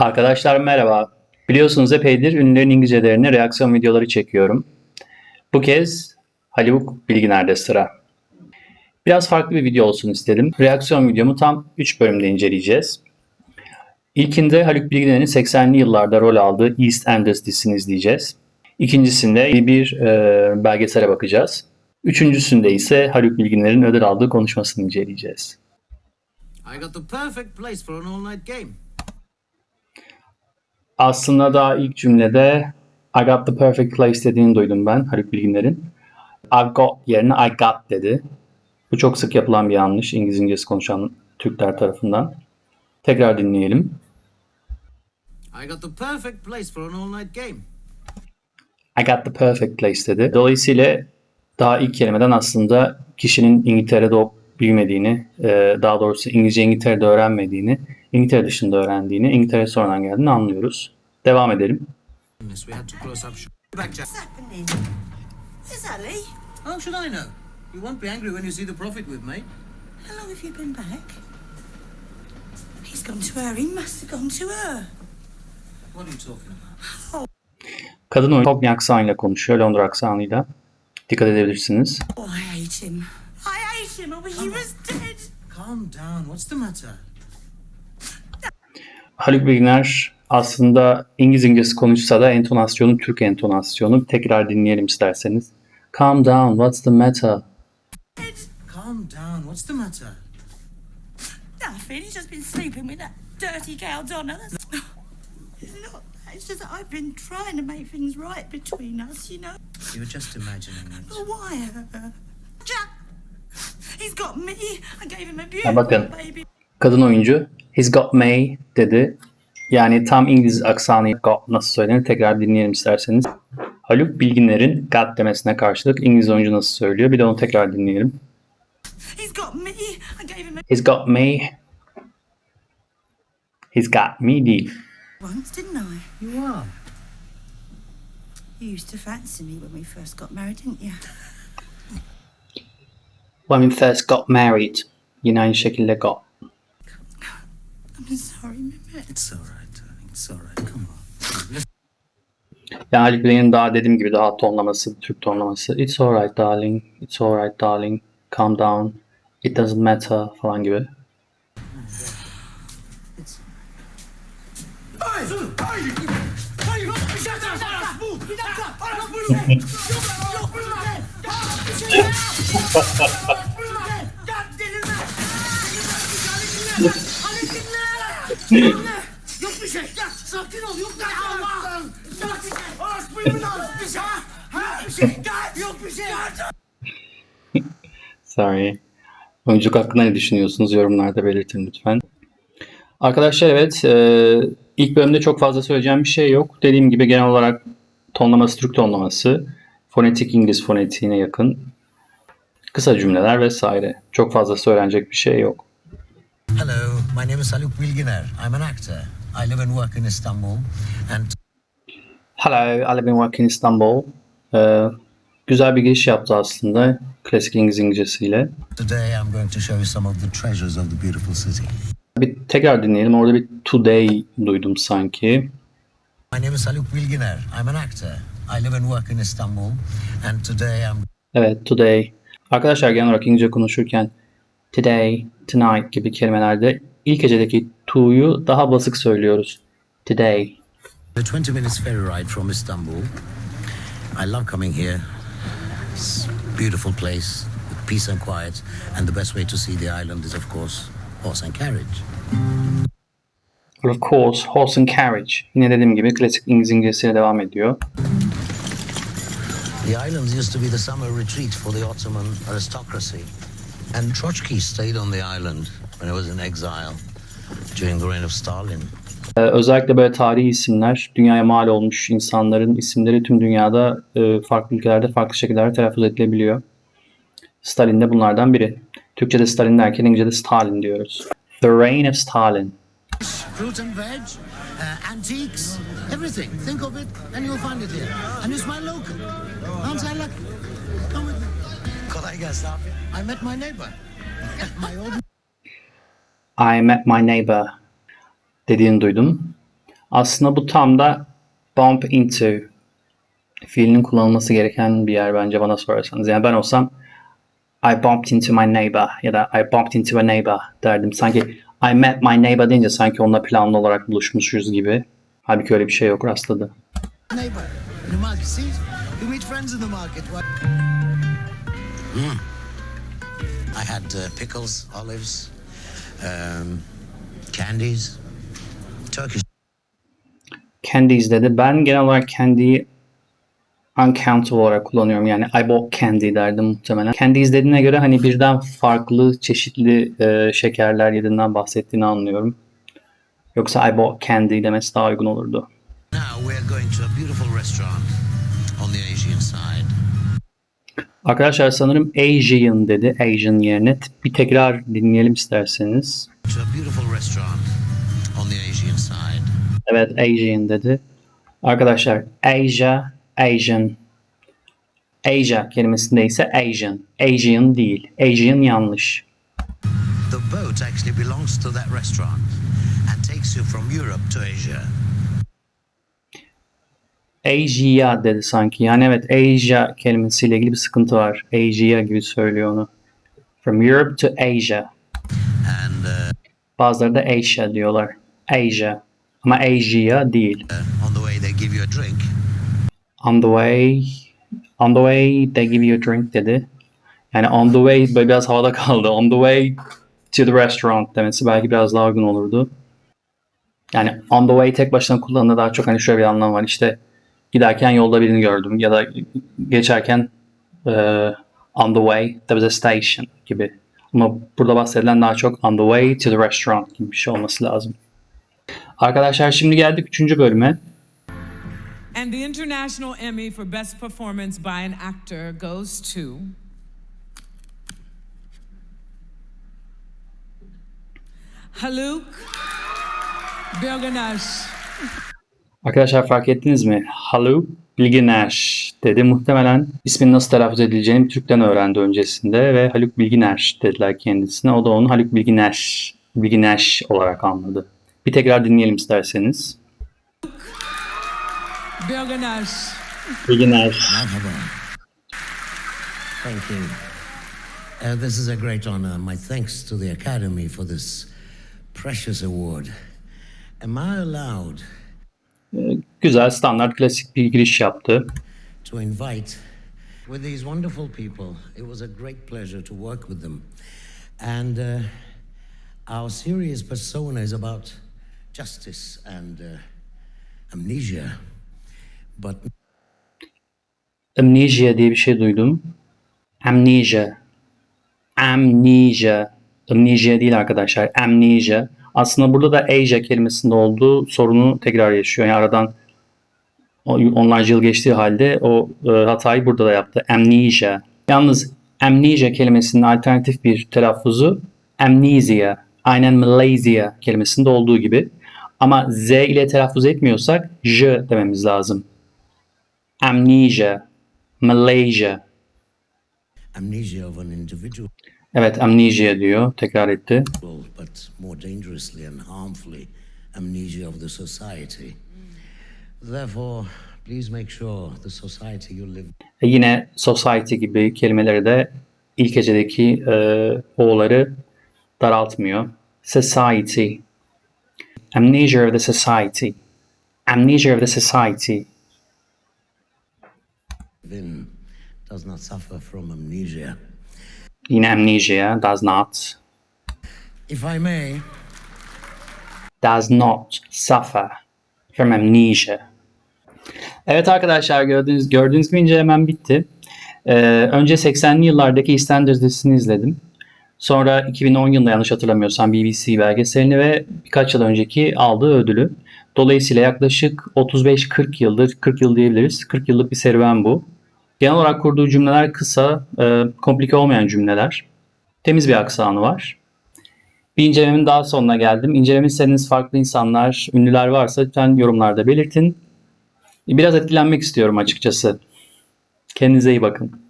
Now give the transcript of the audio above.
Arkadaşlar merhaba. Biliyorsunuz epeydir ünlülerin İngilizcelerine reaksiyon videoları çekiyorum. Bu kez Haluk Bilginer'de sıra. Biraz farklı bir video olsun istedim. Reaksiyon videomu tam 3 bölümde inceleyeceğiz. İlkinde Haluk Bilginer'in 80'li yıllarda rol aldığı East Enders dizisini izleyeceğiz. İkincisinde bir e, belgesele bakacağız. Üçüncüsünde ise Haluk Bilginer'in ödül aldığı konuşmasını inceleyeceğiz. I got the perfect place for an all-night game. Aslında daha ilk cümlede I got the perfect place dediğini duydum ben Haluk Bilginer'in. I've got yerine I got dedi. Bu çok sık yapılan bir yanlış İngilizcesi konuşan Türkler tarafından. Tekrar dinleyelim. I got the perfect place for an all-night game. I got the perfect place dedi. Dolayısıyla daha ilk kelimeden aslında kişinin İngiltere'de doğup büyümediğini, e, daha doğrusu İngilizce İngiltere'de öğrenmediğini, İngiltere dışında öğrendiğini, İngiltere sonradan geldiğini anlıyoruz. Devam edelim. How should I know? You won't be angry when you see the prophet with me. How long have you been back? He's gone to her. He must have gone to her. What are you talking about? Kadın oyuncu Cockney aksanıyla konuşuyor, Londra aksanıyla. Dikkat edebilirsiniz. Oh, I hate him. Him. Wish he was dead. Calm down. What's the matter? Haluk Bilginer aslında İngiliz İngilizcesi konuşsa da entonasyonu Türk entonasyonu. Tekrar dinleyelim isterseniz. Calm down, what's the matter? Calm down. What's the matter? Nothing. He's just been sleeping with that dirty gal Donna. That's it's not. It's just that I've been trying to make things right between us. You know. You were just imagining it. But why? Jack. He's got me. I gave him a Ha, beautiful bakın. baby. Kadın oyuncu he's got May dedi. Yani tam İngiliz aksanı got nasıl söylenir tekrar dinleyelim isterseniz. Haluk Bilginer'in got demesine karşılık İngiliz oyuncu nasıl söylüyor bir de onu tekrar dinleyelim. He's got me. I gave him a He's got May. He's got me değil. once, didn't I? You are. You used to fancy me when we first got married, didn't you? When we first got married. Yine aynı şekilde got. I'm sorry, Mehmet. It's all right, darling. It's all right. Come on. Yani Haluk Bilginer'in daha dediğim gibi daha tonlaması, Türk tonlaması. It's alright darling, it's alright darling, calm down, it doesn't matter falan gibi. Yok bir şey. Ya sakin ol. Yok bir şey. Yok bir şey. Orospu'yu lan. Bir şey. Ha? Bir şey. Gel. Yok bir şey. Sorry. Oyunculuk hakkında ne düşünüyorsunuz? Yorumlarda belirtin lütfen. Arkadaşlar evet, e, ilk bölümde çok fazla söyleyeceğim bir şey yok. Dediğim gibi genel olarak tonlaması Türk tonlaması, fonetik İngiliz fonetiğine yakın. Kısa cümleler vesaire. Çok fazla söylenecek bir şey yok. Hello, my name is Haluk Bilginer. I'm an actor. I live and work in Istanbul. And Hello, I live and work in Istanbul. Ee, güzel bir giriş yaptı aslında klasik İngiliz İngilizcesiyle. today I'm going to show you some of the treasures of the beautiful city. Bir tekrar dinleyelim. Orada bir today duydum sanki. My name is Haluk Bilginer. I'm an actor. I live and work in Istanbul. And today I'm Evet, today. Arkadaşlar genel olarak İngilizce konuşurken today, tonight gibi kelimelerde ilk hecedeki to'yu daha basık söylüyoruz. Today. a 20 minutes ferry ride from Istanbul. I love coming here. It's a beautiful place with peace and quiet. And the best way to see the island is, of course, horse and carriage. Of course, horse and carriage. Yine dediğim gibi klasik İngiliz İngilizcesiyle devam ediyor. The island used to be the summer retreat for the Ottoman aristocracy. And Trotsky stayed on the island when he was in exile during the reign of Stalin. Ee, özellikle böyle tarihi isimler, dünyaya mal olmuş insanların isimleri tüm dünyada e, farklı ülkelerde farklı şekillerde telaffuz edilebiliyor. Stalin de bunlardan biri. Türkçe'de Stalin derken İngilizce'de Stalin diyoruz. The Reign of Stalin. Fruit and veg, uh, antiques, everything. Think of it and you'll find it here. And it's my local. Aren't I lucky? Come with me. Kolay gelsin abi. I met my neighbor. my old I met my neighbor dediğini duydum. Aslında bu tam da bump into fiilinin kullanılması gereken bir yer bence bana sorarsanız. Yani ben olsam I bumped into my neighbor ya da I bumped into a neighbor derdim. Sanki I met my neighbor deyince sanki onunla planlı olarak buluşmuşuz gibi. Halbuki öyle bir şey yok rastladı. Neighbor, You meet friends in the market. What? I had uh, pickles, olives, um, candies, Turkish Candies dedi. Ben genel olarak candy'yi uncountable olarak kullanıyorum. Yani I bought candy derdim muhtemelen. Candies dediğine göre hani birden farklı çeşitli e, şekerler yediğinden bahsettiğini anlıyorum. Yoksa I bought candy demesi daha uygun olurdu. Now we're going to a beautiful restaurant on the Asian side. Arkadaşlar sanırım Asian dedi Asian yerine. Bir tekrar dinleyelim isterseniz. To a beautiful restaurant on the Asian side. Evet Asian dedi. Arkadaşlar Asia, Asian. Asia kelimesinde ise Asian. Asian değil. Asian yanlış. The boat actually belongs to that restaurant and takes you from Europe to Asia. Asia dedi sanki. Yani evet Asia kelimesiyle ilgili bir sıkıntı var. Asia gibi söylüyor onu. From Europe to Asia. And uh, Bazıları da Asia diyorlar. Asia. Ama Asia değil. on the way, they give you a drink. On the way on the way they give you a drink dedi. Yani on the way böyle biraz havada kaldı. On the way to the restaurant demesi belki biraz daha uygun olurdu. Yani on the way tek başına kullanıldığında daha çok hani şöyle bir anlam var. İşte giderken yolda birini gördüm ya da geçerken eee, on the way there was a station gibi. Ama burada bahsedilen daha çok on the way to the restaurant gibi bir şey olması lazım. Arkadaşlar şimdi geldik 3. bölüme. And the International Emmy for Best Performance by an Actor goes to. Haluk Bilganash. Arkadaşlar fark ettiniz mi? Halu Bilginer dedi. Muhtemelen ismin nasıl telaffuz edileceğini bir Türk'ten öğrendi öncesinde ve Haluk Bilginer dediler kendisine. O da onu Haluk Bilginer, Bilgineş olarak anladı. Bir tekrar dinleyelim isterseniz. Bilganash. Bilginer. Merhaba. Thank you. Uh, this is a great honor. My thanks to the Academy for this precious award. Am I allowed Güzel, standart, klasik bir giriş yaptı. to invite with these wonderful people? It was a great pleasure to work with them. And uh, our series persona is about justice and uh, amnesia. But Amnesia diye bir şey duydum. Amnesia. Amnesia. Amnesia değil arkadaşlar. Amnesia. Aslında burada da Asia kelimesinde olduğu sorunu tekrar yaşıyor. Yani aradan onlarca yıl geçtiği halde o e, hatayı burada da yaptı. Amnesia. Yalnız amnesia kelimesinin alternatif bir telaffuzu amnesia. Aynen Malaysia kelimesinde olduğu gibi. Ama Z ile telaffuz etmiyorsak J dememiz lazım. Amnesia. Malaysia. Amnesia of an individual. Evet amnesia diyor. Tekrar etti. but more dangerously and harmfully, amnesia of the society. Therefore, please make sure the society you live E yine society gibi kelimeleri de ilk hecedeki e, o'ları daraltmıyor. Society. Amnesia of the society. Amnesia of the society. in does not suffer from amnesia. Yine amnesia. Does not. If I may, Does not suffer from amnesia. Evet arkadaşlar gördüğünüz, gördüğünüz gibi incelemem bitti. Ee, önce 80'li yıllardaki EastEnders dizisini izledim. Sonra 2010 yılında yanlış hatırlamıyorsam BBC belgeselini ve birkaç yıl önceki aldığı ödülü. Dolayısıyla yaklaşık 35-40 yıldır, 40 yıl diyebiliriz. 40 yıllık bir serüven bu. Genel olarak kurduğu cümleler kısa, e, komplike olmayan cümleler. Temiz bir aksanı var. Bir incelememin daha sonuna geldim. İnceleme istediğiniz farklı insanlar, ünlüler varsa lütfen yorumlarda belirtin. Biraz etkilenmek istiyorum açıkçası. Kendinize iyi bakın.